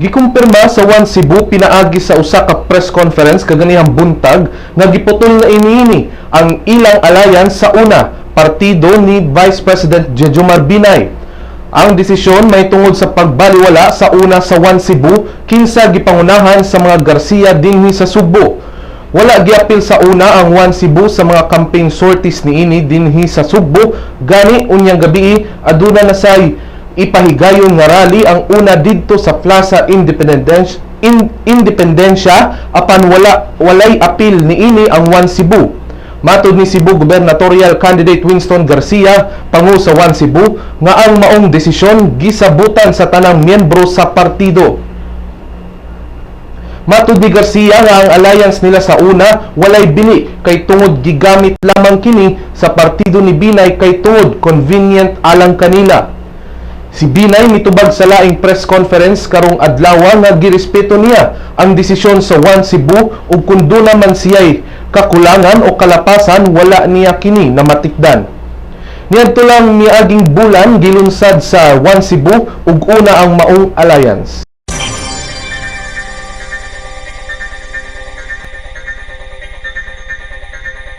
Gikumpirma sa One Cebu pinaagi sa usa ka press conference kaganihang buntag nga giputol na iniini ang ilang alliance sa una partido ni Vice President Jejomar Binay. Ang desisyon may tungod sa pagbaliwala sa una sa One Cebu kinsa gipangunahan sa mga Garcia dinhi sa Subo. Wala giapil sa una ang One Cebu sa mga campaign sorties niini dinhi sa Subo gani unyang gabi aduna na say ipahigayon nga rally ang una didto sa Plaza Independence in, Independencia apan wala walay apil niini ang One Cebu. Matod ni Cebu gubernatorial candidate Winston Garcia pangu sa One Cebu nga ang maong desisyon gisabutan sa tanang miyembro sa partido. Matod ni Garcia nga ang alliance nila sa una walay bili kay tungod gigamit lamang kini sa partido ni Binay kay tungod convenient alang kanila. Si Binay mitubag sa laing press conference karong adlaw nga girespeto niya ang desisyon sa One Cebu ug kun duna man siya'y kakulangan o kalapasan wala niya kini na matikdan. Niadto lang niaging bulan gilunsad sa One Cebu ug una ang maong alliance.